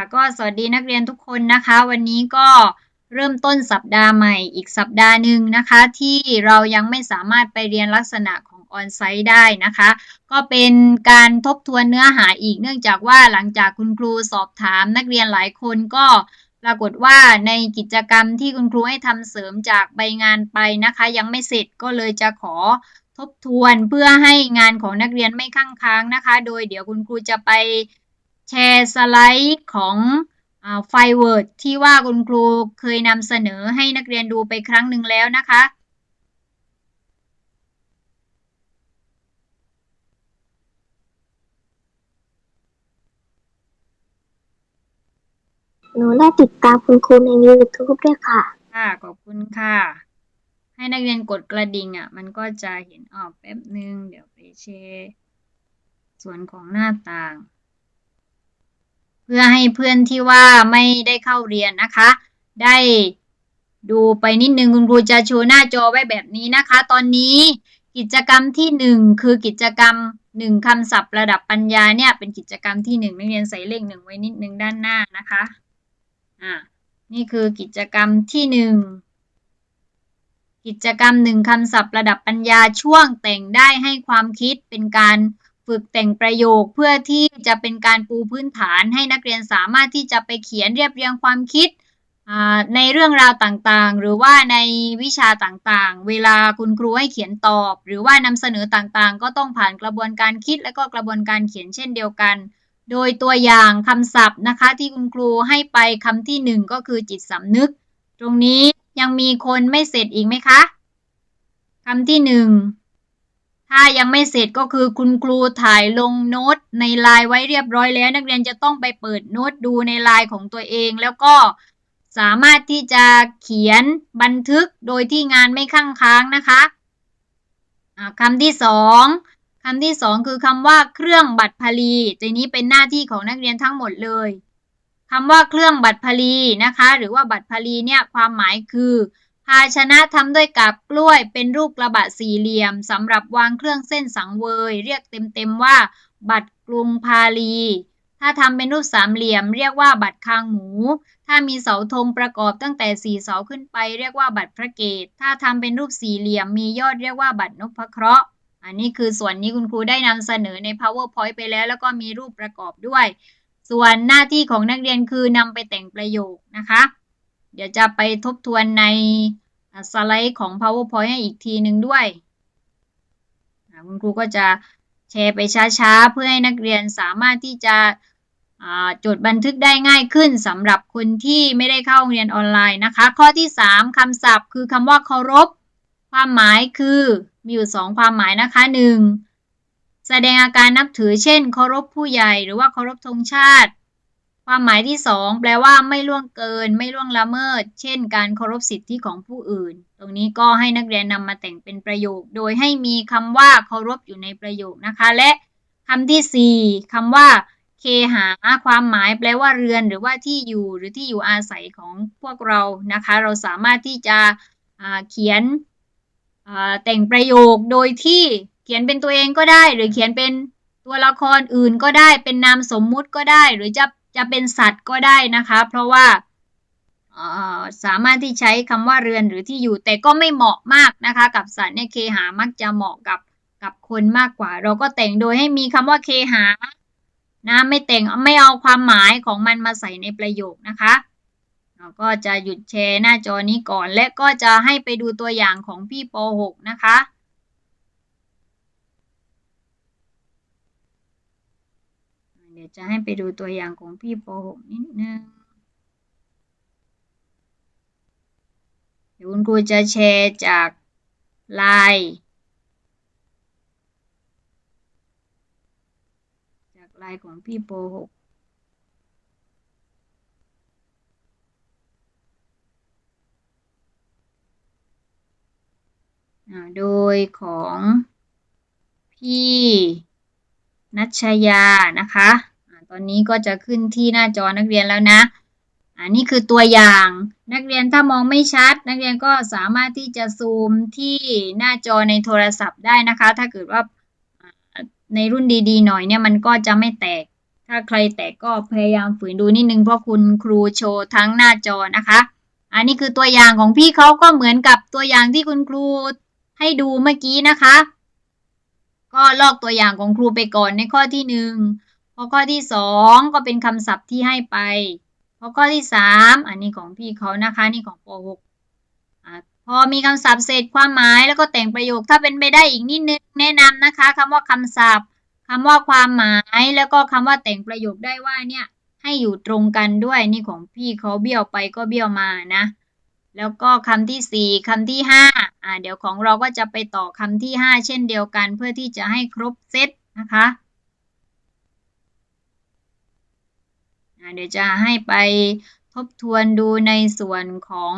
ค่ะก็สวัสดีนักเรียนทุกคนนะคะ วันนี้ก็เริ่มต้นสัปดาห์ใหม่อีกสัปดาห์หนึ่งนะคะ ที่เรายังไม่สามารถไปเรียนลักษณะของออนไซต์ได้นะคะ ก็เป็นการทบทวนเนื้อหาอีกเนื่องจากว่าหลังจากคุณครูสอบถามนักเรียนหลายคนก็ปรากฏว่าในกิจกรรมที่คุณครูให้ทำเสริมจากใบงานไปนะคะ ยังไม่เสร็จก็เลยจะขอทบทวนเพื่อให้งานของนักเรียนไม่ข้างค้างนะคะ โดยเดี๋ยวคุณครูจะไป แชร์สไลด์ของไฟเวิร์ดที่ว่าคุณครูเคยนำเสนอให้นักเรียนดูไปครั้งหนึ่งแล้วนะคะ หนูได้ติดตามคุณครูใน YouTube ด้วยค่ะ ค่ะ ขอบคุณค่ะ ให้นักเรียนกดกระดิ่งอะ มันก็จะเห็นออกแป๊บหนึ่งเดี๋ยวไปแชร์ส่วนของหน้าต่างเพื่อให้เพื่อนที่ว่าไม่ได้เข้าเรียนนะคะ ได้ดูไปนิดนึงคุณครูจะโชว์หน้าจอไว้แบบนี้นะคะ ตอนนี้กิจกรรมที่หนึ่งคือกิจกรรมหนึ่งคำศัพท์ระดับปัญญาเนี่ย เป็นกิจกรรมที่หนึ่งนักเรียนใส่เลขหนึ่งไว้นิดนึงด้านหน้านะคะอ่านี่คือกิจกรรมที่หนึ่งกิจกรรมหนึ่งคำศัพท์ระดับปัญญาช่วงแต่งได้ให้ความคิดเป็นการ ฝึกแต่งประโยคเพื่อที่จะเป็นการปูพื้นฐานให้นักเรียนสามารถที่จะไปเขียนเรียบเรียงความคิดในเรื่องราวต่างๆ หรือว่าในวิชาต่างๆ เวลาคุณครูให้เขียนตอบ หรือว่านำเสนอต่างๆ ก็ต้องผ่านกระบวนการคิดและก็กระบวนการเขียนเช่นเดียวกัน โดยตัวอย่างคำศัพท์นะคะ ที่คุณครูให้ไปคำที่หนึ่งก็คือจิตสำนึก ตรงนี้ยังมีคนไม่เสร็จอีกไหมคะคำที่หนึ่ง ถ้ายังไม่เสร็จก็คือคุณครูถ่ายลงโน้ตในไลน์ไว้เรียบร้อยแล้ว นักเรียนจะต้องไปเปิดโน้ตดูในไลน์ของตัวเอง แล้วก็สามารถที่จะเขียนบันทึกโดยที่งานไม่ข้างค้างนะคะคำที่สองคำที่สองคือคำว่าเครื่องบัตรพลีตัวนี้เป็นหน้าที่ของนักเรียนทั้งหมดเลยคำว่าเครื่องบัตรพลีนะคะ หรือว่าบัตรพลีเนี่ยความหมายคือ ภาชนะทำด้วยกับกล้วยเป็นรูปกระบะสี่เหลี่ยมสำหรับวางเครื่องเส้นสังเวย เรียกเต็มๆว่า บัตรกรุงพาลี ถ้าทำเป็นรูปสามเหลี่ยม เรียกว่าบัตรคางหมู ถ้ามีเสาธงประกอบตั้งแต่สี่เสาขึ้นไป เรียกว่าบัตรพระเกตถ้าทำเป็นรูปสี่เหลี่ยมมียอดเรียกว่าบัตรนพเคราะห์อันนี้คือส่วนนี้คุณครูได้นำเสนอใน powerpoint ไปแล้ว แล้วก็มีรูปประกอบด้วย ส่วนหน้าที่ของนักเรียนคือนำไปแต่งประโยคนะคะ เดี๋ยวจะไปทบทวนในสไลด์ของ powerpoint ให้อีกทีหนึ่งด้วยคุณครูก็จะแชร์ไปช้าๆ เพื่อให้นักเรียนสามารถที่จะจดบันทึกได้ง่ายขึ้นสำหรับคนที่ไม่ได้เข้าเรียนออนไลน์นะคะ ข้อที่ 3คำศัพท์ คือคำว่าเคารพ ความหมายคือมีอยู่ 2 ความหมายนะคะ 1. แสดงอาการนับถือเช่น เคารพผู้ใหญ่หรือว่าเคารพธงชาติ ความหมายที่ 2 แปลว่าไม่ล่วงเกิน ไม่ล่วงละเมิด เช่น การเคารพสิทธิของผู้อื่น ตรงนี้ก็ให้นักเรียนนำมาแต่งเป็นประโยค โดยให้มีคำว่าเคารพอยู่ในประโยคนะคะ และคำที่ 4คำว่าเคหาความหมายแปลว่าเรือนหรือว่าที่อยู่หรือที่อยู่อาศัยของพวกเรานะคะ เราสามารถที่จะเขียนแต่งประโยคโดยที่เขียนเป็นตัวเองก็ได้ หรือเขียนเป็นตัวละครอื่นก็ได้เป็นนามสมมุติก็ได้ หรือจะ จะเป็นสัตว์ก็ได้นะคะ เพราะว่าสามารถที่ใช้คำว่าเรือนหรือที่อยู่ แต่ก็ไม่เหมาะมากนะคะ กับสัตว์เนี่ยเคหามักจะเหมาะกับกับคนมากกว่า เราก็แต่งโดยให้มีคำว่าเคหานะไม่แต่งไม่เอาความหมายของมันมาใส่ในประโยคนะคะเราก็จะหยุดแชร์หน้าจอนี้ก่อน และก็จะให้ไปดูตัวอย่างของพี่ป .6 นะคะ ดี๋ยวจะให้ไปดูตัวอย่างของพี่ป .6 นิดนึงเดี๋ยวคุณครูจะแชร์จากไลน์ลายของพี่โปหกโดยของพี่นัชยานะคะ ตอนนี้ก็จะขึ้นที่หน้าจอนักเรียนแล้วนะอันนี้คือตัวอย่างนักเรียนถ้ามองไม่ชัด นักเรียนก็สามารถที่จะซูมที่หน้าจอในโทรศัพท์ได้นะคะ ถ้าเกิดว่าในรุ่นดีๆ หน่อยเนี่ยมันก็จะไม่แตก ถ้าใครแตกก็พยายามฝืนดูนิดนึงเพราะคุณครูโชว์ทั้งหน้าจอนะคะ อันนี้คือตัวอย่างของพี่เขาก็เหมือนกับตัวอย่างที่คุณครูให้ดูเมื่อกี้นะคะ ก็ลอกตัวอย่างของครูไปก่อนในข้อที่หนึ่ง อข้อที่สองก็เป็นคำศัพท์ที่ให้ไปพอข้อที่สามอันนี้ของพี่เขานะคะนี่ของป .6 อะพอมีคำศัพท์เสร็จความหมายแล้วก็แต่งประโยคถ้าเป็นไปได้อีกนิดนึงแนะนำนะคะคำว่าคำศัพท์คำว่าความหมายแล้วก็คำว่าแต่งประโยคได้ว่าเนี่ยให้อยู่ตรงกันด้วยนี่ของพี่เขาเบี้ยวไปก็เบี้ยวมานะ แล้วก็คำที่สี่คำที่ห้าอ่าเดี๋ยวของเราก็จะไปต่อคำที่ห้าเช่นเดียวกัน เพื่อที่จะให้ครบเซตนะคะอ่า เดี๋ยวจะให้ไปทบทวนดูในส่วนของ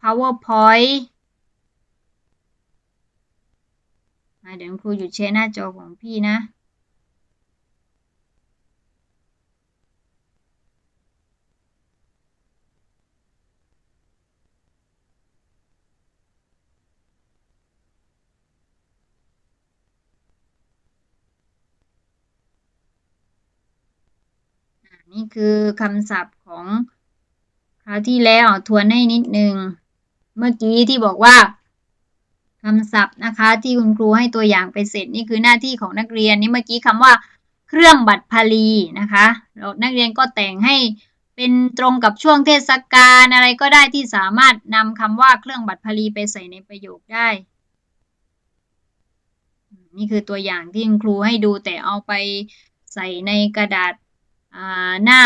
PowerPoint เดี๋ยวครูหยุดแชร์หน้าจอของพี่นะ นี่คือคำศัพท์ของคราวที่แล้วทวนให้นิดนึง เมื่อกี้ที่บอกว่าคำศัพท์นะคะ ที่คุณครูให้ตัวอย่างไปเสร็จนี่คือหน้าที่ของนักเรียนนี่เมื่อกี้คำว่า เครื่องบัตรพลีนะคะเรานักเรียนก็แต่งให้เป็นตรงกับช่วงเทศกาลอะไรก็ได้ที่สามารถนำคำว่าเครื่องบัตรพลีไปใส่ในประโยคได้ นี่คือตัวอย่างที่คุณครูให้ดูแต่เอาไปใส่ในกระดาษ หน้า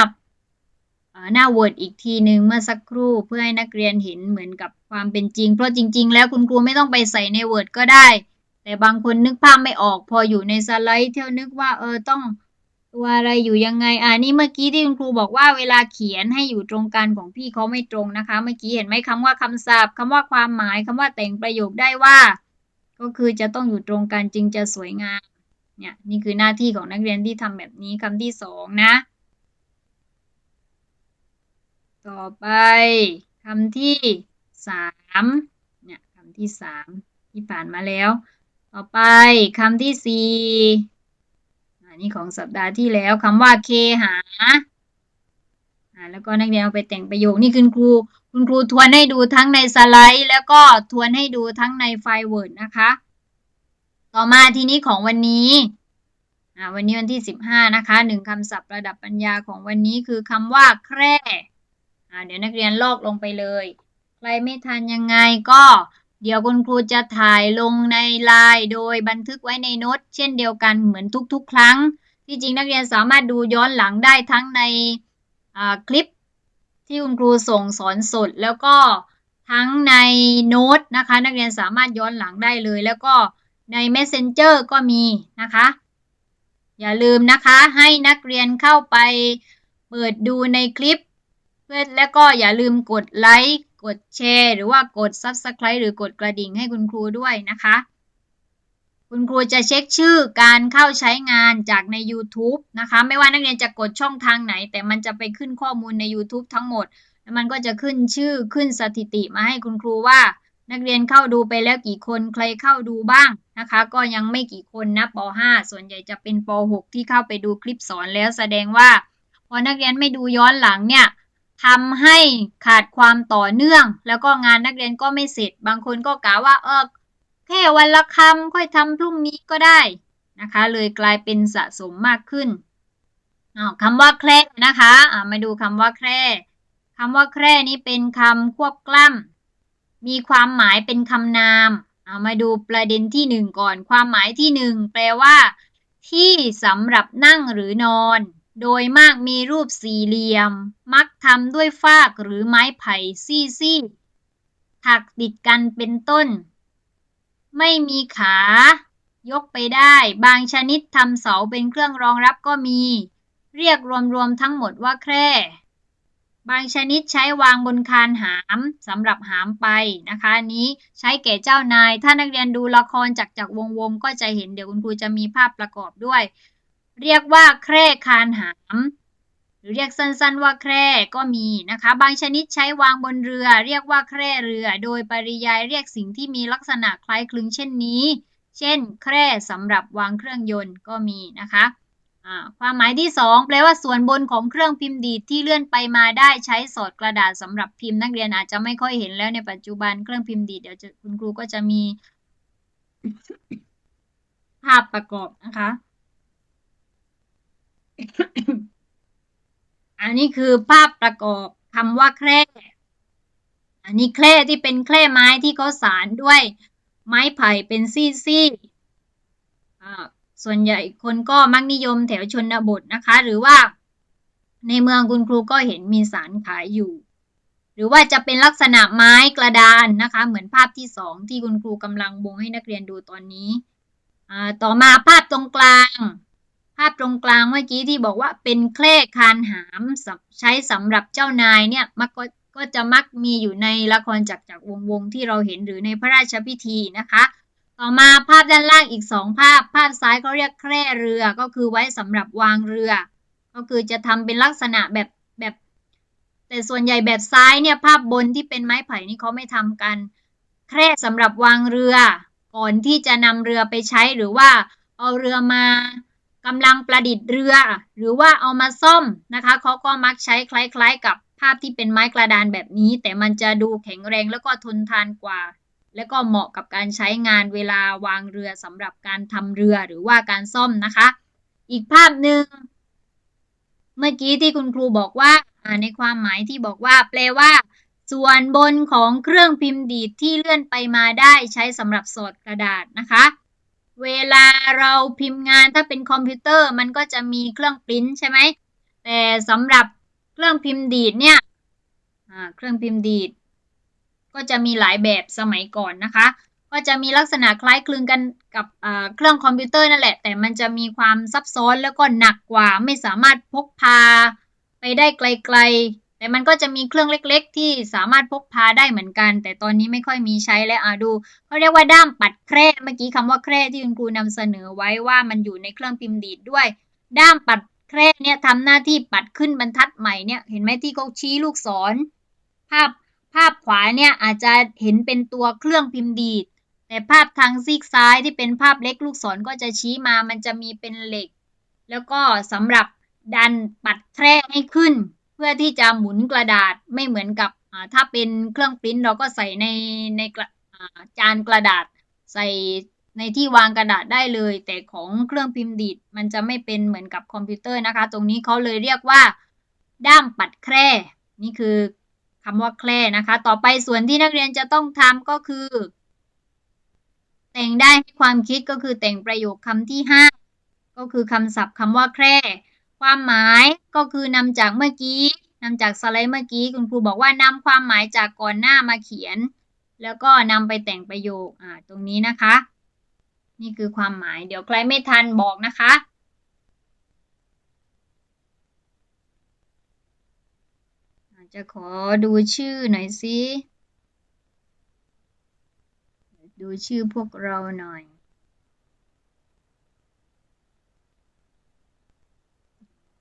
หน้า Word อีกทีหนึ่งเมื่อสักครู่เพื่อให้นักเรียนเห็นเหมือนกับความเป็นจริง เพราะจริง ๆ แล้วคุณครูไม่ต้องไปใส่ใน Word ก็ได้ แต่บางคนนึกภาพไม่ออก พออยู่ในสไลด์เที่ยวนึกว่าเออต้องตัวอะไรอยู่ยังไงอ่านี่เมื่อกี้ที่คุณครูบอกว่าเวลาเขียนให้อยู่ตรงกันของพี่เขาไม่ตรงนะคะ เมื่อกี้เห็นไหมคำว่าคำศัพท์คำว่าความหมายคำว่าแต่งประโยคได้ว่า ก็คือจะต้องอยู่ตรงกันจึงจะสวยงามเนี่ยนี่คือหน้าที่ของนักเรียนที่ทำแบบนี้คำที่สองนะ ต่อไปคำที่สามเนี่ยคำที่สามที่ผ่านมาแล้ว ต่อไปคำที่สี่อันนี้ของสัปดาห์ที่แล้วคำว่าเคหาแล้วก็นักเรียนเอาไปแต่งประโยคนี่คุณครู คุณครูทวนให้ดูทั้งในสไลด์ แล้วก็ทวนให้ดูทั้งในไฟล์ Word นะคะ ต่อมาทีนี้ของวันนี้วันนี้วันที่สิบห้านะคะหนึ่งคำศัพท์ระดับปัญญาของวันนี้คือคำว่าแคร่ เดี๋ยวนักเรียนลอกลงไปเลย ใครไม่ทันยังไงก็ เดี๋ยวคุณครูจะถ่ายลงในไลน์โดยบันทึกไว้ในโน้ตเช่นเดียวกันเหมือนทุก ๆ ครั้ง ที่จริงนักเรียนสามารถดูย้อนหลังได้ทั้งในคลิปที่คุณครูส่งสอนสดแล้วก็ทั้งในโน้ตนะคะ นักเรียนสามารถย้อนหลังได้เลย แล้วก็ใน Messenger ก็มีนะคะ อย่าลืมนะคะให้นักเรียนเข้าไปเปิดดูในคลิป พื่อแล้วก็อย่าลืมกดไลค์ กดแชร์ หรือว่ากด Subscribe หรือกดกระดิ่งให้คุณครูด้วยนะคะ คุณครูจะเช็คชื่อการเข้าใช้งานจากใน YouTube นะคะ ไม่ว่านักเรียนจะกดช่องทางไหน แต่มันจะไปขึ้นข้อมูลใน YouTube ทั้งหมด แล้วมันก็จะขึ้นชื่อขึ้นสถิติมาให้คุณครูว่า นักเรียนเข้าดูไปแล้วกี่คนใครเข้าดูบ้างนะคะ ก็ยังไม่กี่คนนะป .5 ส่วนใหญ่จะเป็นป .6 ที่เข้าไปดูคลิปสอนแล้วแสดงว่า พอนักเรียนไม่ดูย้อนหลังเนี่ย ทำให้ขาดความต่อเนื่อง แล้วก็งานนักเรียนก็ไม่เสร็จ บางคนก็กล่าวว่าเออแค่วันละคำค่อยทำพรุ่งนี้ก็ได้นะคะ เลยกลายเป็นสะสมมากขึ้นคำว่าแคร่นะคะะมาดูคำว่าแคร่คำว่าแคร่นี้เป็นคำควบกล้ำมีความหมายเป็นคำนามเอามาดูประเด็นที่หนึ่งก่อน ความหมายที่หนึ่งแปลว่า ที่สำหรับนั่งหรือนอน โดยมากมีรูปสี่เหลี่ยม มักทำด้วยฟากหรือไม้ไผ่ซี่ๆ ถักติดกันเป็นต้น ไม่มีขา ยกไปได้ บางชนิดทำเสาเป็นเครื่องรองรับก็มี เรียกรวมๆทั้งหมดว่าแคร่บางชนิดใช้วางบนคานหามสำหรับหามไปนะคะนี้ใช้แก่เจ้านาย ถ้านักเรียนดูละครจากจากวงวงก็จะเห็นเดี๋ยวคุณครูจะมีภาพประกอบด้วย เรียกว่าแคร่คานหาม หรือเรียกสั้นๆว่าแคร่ก็มีนะคะ บางชนิดใช้วางบนเรือ เรียกว่าแคร่เรือ โดยปริยายเรียกสิ่งที่มีลักษณะคล้ายคลึงเช่นนี้ เช่น แคร่สำหรับวางเครื่องยนต์ก็มีนะคะความหมายที่สองแปลว่าส่วนบนของเครื่องพิมพ์ดีดที่เลื่อนไปมาได้ใช้สอดกระดาษสำหรับพิมพ์นักเรียนอาจจะไม่ค่อยเห็นแล้วในปัจจุบันเครื่องพิมพ์ดีดเดี๋ยวคุณครูก็จะมี ภาพประกอบนะคะ อันนี้คือภาพประกอบคำว่าแคร่ อันนี้แคร่ที่เป็นแคร่ไม้ที่เขาสารด้วยไม้ไผ่เป็นซี่ๆอ่ส่วนใหญ่คนก็มักนิยมแถวชนบทนะคะ หรือว่าในเมืองคุณครูก็เห็นมีสารขายอยู่ หรือว่าจะเป็นลักษณะไม้กระดานนะคะ เหมือนภาพที่สองที่คุณครูกำลังวงให้นักเรียนดูตอนนี้ ต่อมาภาพตรงกลางาพตรงกลางเมื่อกี้ที่บอกว่าเป็นแคร่คานหามใช้สำหรับเจ้านายเนี่ยมักก็จะมักมีอยู่ในละครจักจักวงวงที่เราเห็นหรือในพระราชพิธีนะคะ ต่อมาภาพด้านล่างอีกสองภาพ ภาพซ้ายเขาเรียกแคร่เรือก็คือไว้สำหรับวางเรือ ก็คือจะทำเป็นลักษณะแบบแบบ แต่ส่วนใหญ่แบบซ้ายเนี่ยภาพบนที่เป็นไม้ไผ่นี่เขาไม่ทำกัน แคร่สำหรับวางเรือ ก่อนที่จะนำเรือไปใช้หรือว่าเอาเรือมา กำลังประดิษฐ์เรือ หรือว่าเอามาซ่อมนะคะเขาก็มักใช้คล้ายๆ กับภาพที่เป็นไม้กระดานแบบนี้ แต่มันจะดูแข็งแรงแล้วก็ทนทานกว่า และก็เหมาะกับการใช้งานเวลาวางเรือสำหรับการทำเรือหรือว่าการซ่อมนะคะ อีกภาพหนึ่งเมื่อกี้ที่คุณครูบอกว่าในความหมายที่บอกว่า แปลว่า ส่วนบนของเครื่องพิมพ์ดีดที่เลื่อนไปมาได้ใช้สำหรับสอดกระดาษนะคะ เวลาเราพิมพ์งานถ้าเป็นคอมพิวเตอร์มันก็จะมีเครื่องปริ้นใช่ไหมแต่สำหรับเครื่องพิมพ์ดีดเนี่ยเครื่องพิมพ์ดีด ก็จะมีหลายแบบสมัยก่อนนะคะ ก็จะมีลักษณะคล้ายคลึงกันกับเครื่องคอมพิวเตอร์นั่นแหละ แต่มันจะมีความซับซ้อนแล้วก็หนักกว่าไม่สามารถพกพาไปได้ไกล แต่มันก็จะมีเครื่องเล็กๆ ที่สามารถพกพาได้เหมือนกัน แต่ตอนนี้ไม่ค่อยมีใช้แล้วอ่าดูเขาเรียกว่าด้ามปัดแคร่เมื่อกี้คำว่าแคร่ที่คุณครูนำเสนอไว้ว่ามันอยู่ในเครื่องพิมพ์ดีดด้วย ด้ามปัดแคร่เนี่ยทำหน้าที่ปัดขึ้นบรรทัดใหม่เนี่ยเห็นไหมที่เขาชี้ลูกศร ภาพภาพขวาเนี่ยอาจจะเห็นเป็นตัวเครื่องพิมพ์ดีด แต่ภาพทางซีกซ้ายที่เป็นภาพเล็กลูกศรก็จะชี้มามันจะมีเป็นเหล็ก แล้วก็สำหรับดันปัดแคร่ให้ขึ้น พื่อที่จะหมุนกระดาษไม่เหมือนกับถ้าเป็นเครื่องปริ้นเราก็ใส่ในในจานกระดาษ ใส่ในที่วางกระดาษได้เลย แต่ของเครื่องพิมพ์ดีดมันจะไม่เป็นเหมือนกับคอมพิวเตอร์นะคะ ตรงนี้เขาเลยเรียกว่า ด้ามปัดแคร่ นี่คือคำว่าแคร่นะคะ ต่อไปส่วนที่นักเรียนจะต้องทำก็คือ แต่งได้ให้ความคิดก็คือแต่งประโยคคำที่ห้าก็คือคำศัพท์คำว่าแคร่ ความหมายก็คือนำจากเมื่อกี้นำจากสไลด์เมื่อกี้คุณครูบอกว่านำความหมายจากก่อนหน้ามาเขียน แล้วก็นำไปแต่งประโยคอ่าตรงนี้นะคะ นี่คือความหมายเดี๋ยวใครไม่ทันบอกนะคะจะขอดูชื่อหน่อยสิ ดูชื่อพวกเราหน่อย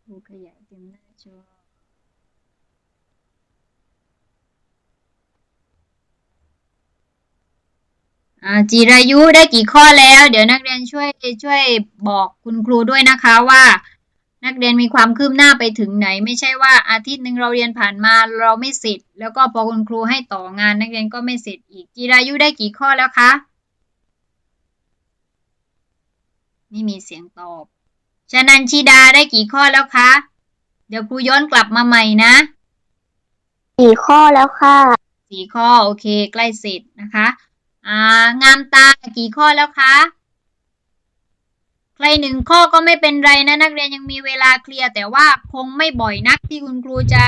ดูขยายเต็มหน้าจอจิรายุได้กี่ข้อแล้ว เดี๋ยวนักเรียนช่วยช่วยบอกคุณครูด้วยนะคะว่า นักเรียนมีความคืบหน้าไปถึงไหน ไม่ใช่ว่าอาทิตย์หนึ่งเราเรียนผ่านมาเราไม่เสร็จ แล้วก็พอคุณครูให้ต่องานนักเรียนก็ไม่เสร็จอีกจีรายุได้กี่ข้อแล้วคะไม่มีเสียงตอบ ชนันชิดาได้กี่ข้อแล้วคะ เดี๋ยวครูย้อนกลับมาใหม่นะ สี่ข้อแล้วค่ะ สี่ข้อโอเค ใกล้เสร็จนะคะ อ่างามตากี่ข้อแล้วคะ ใครหนึ่งข้อก็ไม่เป็นไรนะนักเรียนยังมีเวลาเคลียร์ แต่ว่าคงไม่บ่อยนักที่คุณครูจะ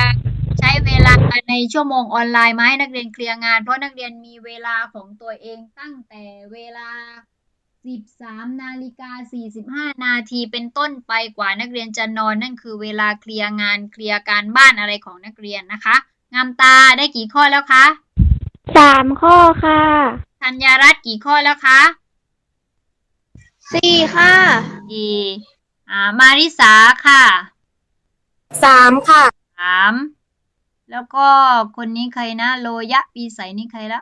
ใช้เวลาในชั่วโมงออนไลน์มาให้นักเรียนเคลียร์งาน เพราะนักเรียนมีเวลาของตัวเองตั้งแต่เวลา 13นาฬิกา45นาทีเป็นต้นไปกว่านักเรียนจะนอนนั่นคือเวลาเคลียร์งานเคลียร์การบ้านอะไรของนักเรียนนะคะ งามตาได้กี่ข้อแล้วคะสามข้อค่ะธัญรัตน์กี่ข้อแล้วคะสี่ค่ะสี่อ่ามาริสาค่ะสามค่ะสามแล้วก็คนนี้ใครนะ โลยะปีใสนี่ใครละ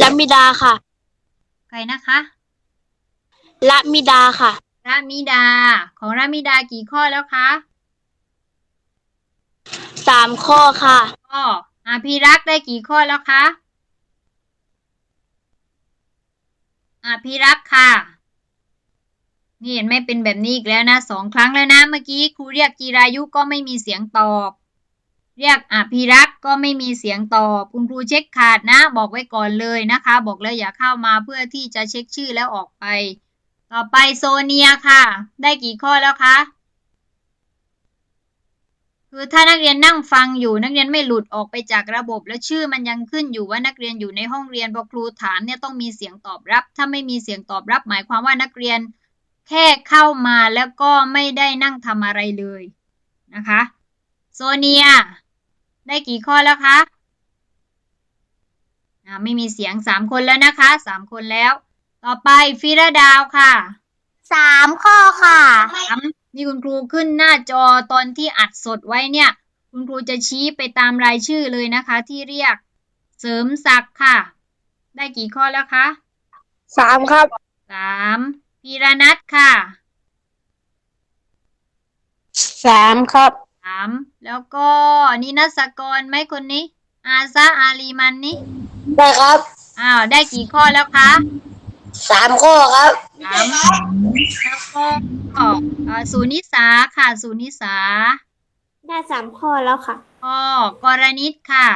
ละมิดาค่ะใค รนะคะละมิดาค่ะรามิดา ของรามิดากี่ข้อแล้วคะสามข้อค่ะ ข้ออภิรักษ์ได้กี่ข้อแล้วคะอภิรักษ์ค่ะ นี่เห็นไหมเป็นแบบนี้อีกแล้วนะสองครั้งแล้วนะเมื่อกี้ครูเรียกจีรายุก็ไม่มีเสียงตอบ เรียกอภิรักษ์ก็ไม่มีเสียงตอบคุณครูเช็คขาดนะ บอกไว้ก่อนเลยนะคะ บอกแล้วอย่าเข้ามาเพื่อที่จะเช็คชื่อแล้วออกไป ต่อไปโซเนียค่ะ ได้กี่ข้อแล้วคะคือถ้านักเรียนนั่งฟังอยู่นักเรียนไม่หลุดออกไปจากระบบ แล้วชื่อมันยังขึ้นอยู่ว่านักเรียนอยู่ในห้องเรียนพอครูถามเนี่ยต้องมีเสียงตอบรับ ถ้าไม่มีเสียงตอบรับ หมายความว่านักเรียนแค่เข้ามาแล้วก็ไม่ได้นั่งทำอะไรเลยนะคะ โซเนีย ได้กี่ข้อแล้วคะอ่าไม่มีเสียงสามคนแล้วนะคะสามคนแล้ว ต่อไปฟิระดาวค่ะสามข้อค่ะสามนี่คุณครูขึ้นหน้าจอตอนที่อัดสดไว้เนี่ย คุณครูจะชี้ไปตามรายชื่อเลยนะคะ ที่เรียก เสริมศักดิ์ค่ะ ได้กี่ข้อแล้วคะสามครับสามพีรนัทค่ะสามครับสามแล้วก็นินัสกรไหมคนนี้ อาซาอาลีมันนี่ได้ครับอ้าวได้กี่ข้อแล้วคะสามข้อครับสามแล้วก็เอ่อสุนิสาค่ะสุนิสา ได้สามข้อแล้วค่ะก็กรณิตค่ะ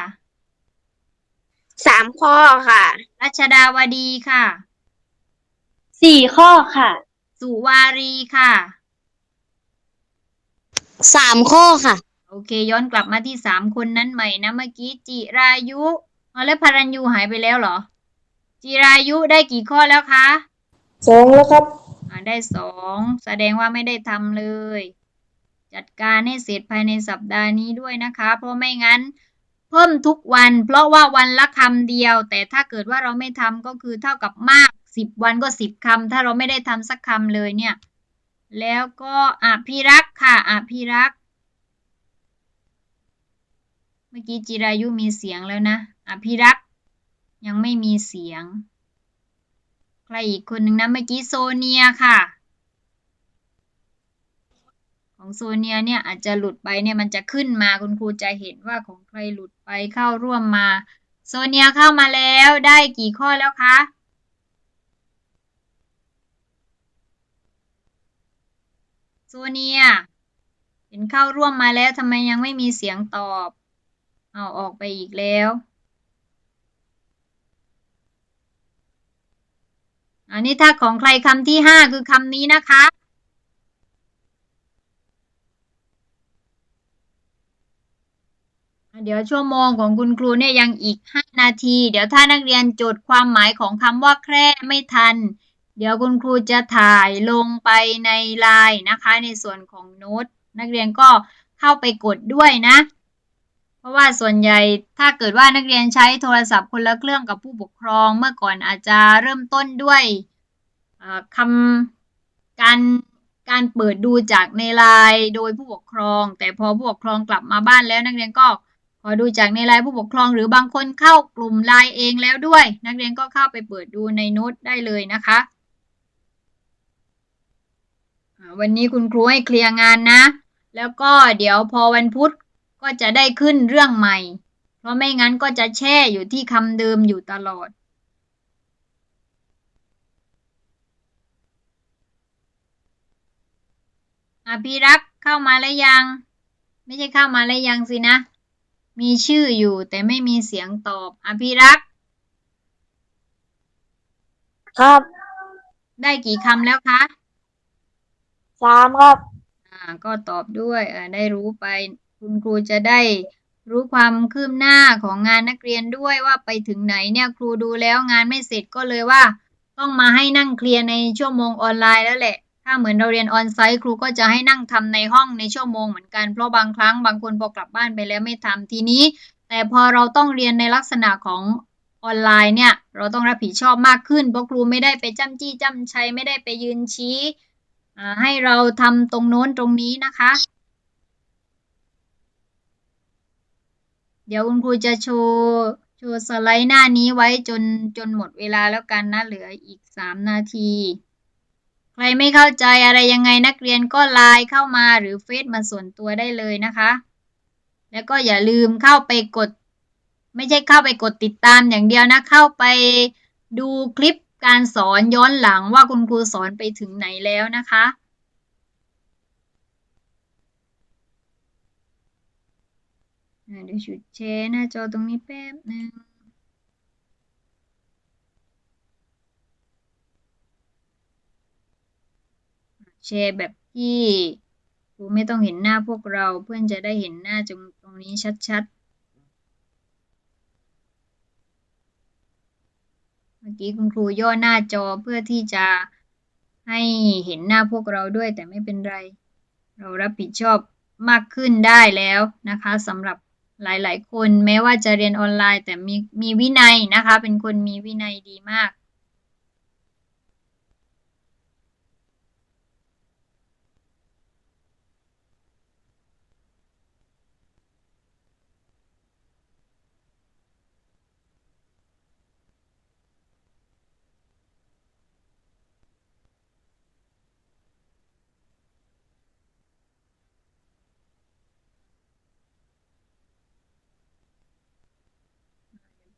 สามข้อค่ะรัชดาวดีค่ะ สี่ข้อค่ะ สุวารีค่ะ สามข้อค่ะ โอเค ย้อนกลับมาที่สามคนนั้นใหม่นะเมื่อกี้จิรายุอ๋อแล้วพารัญยูหายไปแล้วเหรอ จิรายุได้กี่ข้อแล้วคะสองแล้วครับ อ่าได้สองแสดงว่าไม่ได้ทำเลย จัดการให้เสร็จภายในสัปดาห์นี้ด้วยนะคะ เพราะไม่งั้น เพิ่มทุกวัน เพราะว่าวันละคำเดียว แต่ถ้าเกิดว่าเราไม่ทำก็คือเท่ากับมากสิบวันก็สิบคำถ้าเราไม่ได้ทำสักคำเลยเนี่ย แล้วก็อภิรักษ์ค่ะ อภิรักษ์ เมื่อกี้จิรายุมีเสียงแล้วนะ อภิรักษ์ ยังไม่มีเสียง ใครอีกคนหนึ่งนะเมื่อกี้โซเนียค่ะ ของโซเนียเนี่ยอาจจะหลุดไปเนี่ยมันจะขึ้นมาคุณครูจะเห็นว่าของใครหลุดไปเข้าร่วมมา โซเนียเข้ามาแล้วได้กี่ข้อแล้วคะ โซเนียเห็นเข้าร่วมมาแล้วทำไมยังไม่มีเสียงตอบ เอาออกไปอีกแล้ว อันนี้ถ้าของใครคำที่ห้าคือคำนี้นะคะ เดี๋ยวชั่วโมงของคุณครูเนี่ยยังอีกห้านาที เดี๋ยวถ้านักเรียนจดความหมายของคำว่าแคร่ไม่ทัน เดี๋ยวคุณครูจะถ่ายลงไปในไลน์นะคะ ในส่วนของโน้ตนักเรียนก็เข้าไปกดด้วยนะ เพราะว่าส่วนใหญ่ถ้าเกิดว่านักเรียนใช้โทรศัพท์คนละเครื่องกับผู้ปกครองเมื่อก่อนอาจจะเริ่มต้นด้วยคำการการเปิดดูจากในไลน์โดยผู้ปกครอง แต่พอผู้ปกครองกลับมาบ้านแล้วนักเรียนก็ขอดูจากในไลน์ผู้ปกครอง หรือบางคนเข้ากลุ่มไลน์เองแล้วด้วย นักเรียนก็เข้าไปเปิดดูในโน้ตได้เลยนะคะ วันนี้คุณครูให้เคลียร์งานนะ แล้วก็เดี๋ยวพอวันพุธก็จะได้ขึ้นเรื่องใหม่ เพราะไม่งั้นก็จะแช่อยู่ที่คำเดิมอยู่ตลอด อภิรักษ์เข้ามาแล้วยัง ไม่ใช่เข้ามาแล้วยังสินะ มีชื่ออยู่แต่ไม่มีเสียงตอบ อภิรักษ์ครับ ได้กี่คำแล้วคะ สามครับ อ่าก็ตอบด้วยเออได้รู้ไป คุณครูจะได้รู้ความคืบหน้าของงานนักเรียนด้วยว่าไปถึงไหนเนี่ยครูดูแล้วงานไม่เสร็จก็เลยว่า ต้องมาให้นั่งเคลียร์ในชั่วโมงออนไลน์แล้วแหละ ถ้าเหมือนเราเรียนออนไซต์ครูก็จะให้นั่งทำในห้องในชั่วโมงเหมือนกันเพราะบางครั้งบางคนพอกลับบ้านไปแล้วไม่ทำทีนี้ แต่พอเราต้องเรียนในลักษณะของออนไลน์เนี่ย เราต้องรับผิดชอบมากขึ้นเพราะครูไม่ได้ไปจ้ำจี้จ้ำชัยไม่ได้ไปยืนชี้ ให้เราทำตรงโน้นตรงนี้นะคะ เดี๋ยวคุณครูจะโชว์โชว์สไลด์หน้านี้ไว้จนจนหมดเวลาแล้วกันนะ เหลืออีกสามนาที ใครไม่เข้าใจอะไรยังไงนักเรียนก็ไลน์เข้ามาหรือเฟซมาส่วนตัวได้เลยนะคะ แล้วก็อย่าลืมเข้าไปกด ไม่ใช่เข้าไปกดติดตามอย่างเดียวนะ เข้าไปดูคลิป การสอนย้อนหลังว่าคุณครูสอนไปถึงไหนแล้วนะคะ เดี๋ยวชุดแชร์หน้าจอตรงนี้แป๊บหนึ่งแชร์แบบที่ครูไม่ต้องเห็นหน้าพวกเราเพื่อนจะได้เห็นหน้าตรงตรงนี้ชัดๆ มื่อกี้คุณครูย่อหน้าจอเพื่อที่จะให้เห็นหน้าพวกเราด้วย แต่ไม่เป็นไร เรารับผิดชอบมากขึ้นได้แล้วนะคะสำหรับหลาย ๆ คนแม้ว่าจะเรียนออนไลน์ แต่มีมีวินัยนะคะ เป็นคนมีวินัยดีมาก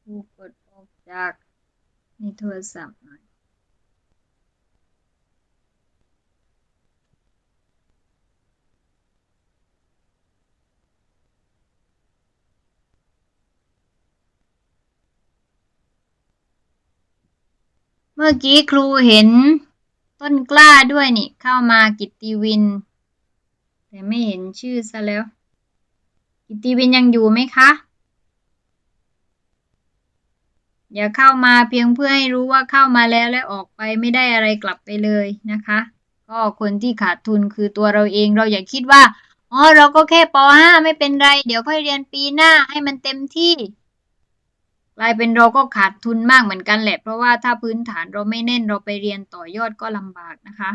ผู้กดออกจากในโทรศัพท์หน่อยเมื่อกี้ครูเห็นต้นกล้าด้วยนี่ เข้ามากิตติวิน แต่ไม่เห็นชื่อซะแล้ว กิตติวินยังอยู่ไหมคะ อย่าเข้ามาเพียงเพื่อให้รู้ว่าเข้ามาแล้วและออกไปไม่ได้อะไรกลับไปเลยนะคะ ก็คนที่ขาดทุนคือตัวเราเองเราอย่าคิดว่าอ๋อเราก็แค่ป .5 ไม่เป็นไร เดี๋ยวค่อยเรียนปีหน้าให้มันเต็มที่ กลายเป็นเราก็ขาดทุนมากเหมือนกันแหละ เพราะว่าถ้าพื้นฐานเราไม่แน่นเราไปเรียนต่อยอดก็ลำบากนะคะ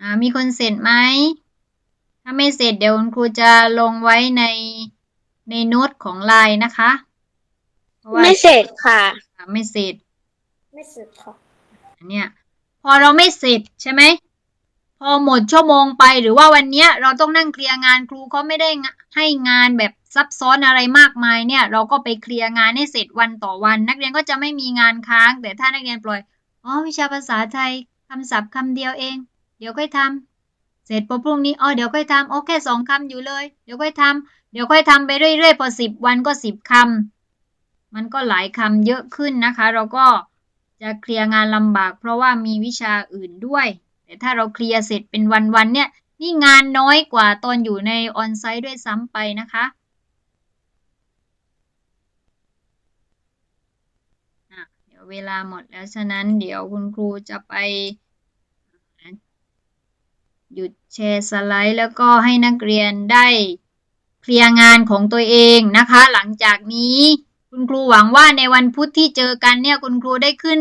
อ่ามีคนเสร็จไหม ถ้าไม่เสร็จเดี๋ยวคุณครูจะลงไว้ในในโน้ตของไลน์นะคะเพราะว่าไม่เสร็จค่ะ ไม่เสร็จไม่เสร็จค่ะอันเนี้ยพอเราไม่เสร็จใช่ไหมพอหมดชั่วโมงไปหรือว่าวันเนี้ยเราต้องนั่งเคลียร์งานครูเขาไม่ได้งะให้งานแบบซับซ้อนอะไรมากมายเนี่ย เราก็ไปเคลียร์งานให้เสร็จวันต่อวัน นักเรียนก็จะไม่มีงานค้าง แต่ถ้านักเรียนปล่อยอ๋อวิชาภาษาไทยคำศัพท์คำเดียวเอง เดี๋ยวค่อยทำ เสร็จพอพรุ่งนี้อ๋อเดี๋ยวค่อยทำโอเคสองคำอยู่เลย เดี๋ยวค่อยทำเดี๋ยวค่อยทำไปเรื่อยๆพอสิบวันก็สิบคำมันก็หลายคำเยอะขึ้นนะคะ เราก็จะเคลียร์งานลำบาก เพราะว่ามีวิชาอื่นด้วย แต่ถ้าเราเคลียร์เสร็จเป็นวันๆเนี่ยนี่งานน้อยกว่าตอนอยู่ในออนไซต์ด้วยซ้ำไปนะคะอะเดี๋ยวเวลาหมดแล้วฉะนั้นเดี๋ยวคุณครูจะไป หยุดแชร์สไลด์แล้วก็ให้นักเรียนได้เคลียร์งานของตัวเองนะคะ หลังจากนี้คุณครูหวังว่าในวันพุธที่เจอกันเนี่ยคุณครูได้ขึ้น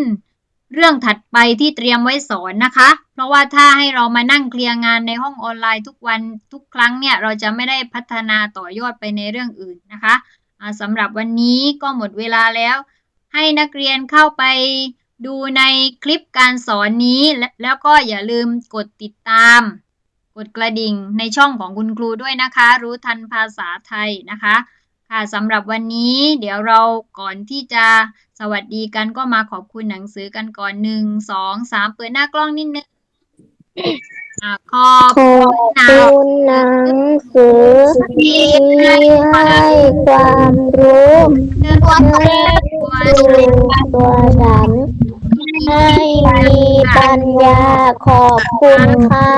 เรื่องถัดไปที่เตรียมไว้สอนนะคะ เพราะว่าถ้าให้เรามานั่งเคลียร์งานในห้องออนไลน์ทุกวันทุกครั้งเนี่ยเราจะไม่ได้พัฒนาต่อยอดไปในเรื่องอื่นนะคะสำหรับวันนี้ก็หมดเวลาแล้ว ให้นักเรียนเข้าไป ดูในคลิปการสอนนี้และแล้วก็อย่าลืมกดติดตาม กดกระดิ่งในช่องของคุณครูด้วยนะคะ รู้ทันภาษาไทยนะคะค่ะสำหรับวันนี้เดี๋ยวเราก่อนที่จะสวัสดีกันก็มาขอบคุณหนังสือกันก่อนหนึ่งสองสามเปิดหน้ากล้องนิดนึงอ่าขอบขอบคุณนะคุณหนังสือที่ให้ความรู้เดินตัวให้ตัวฉัน ให้มีปัญญาขอบคุณค่ะ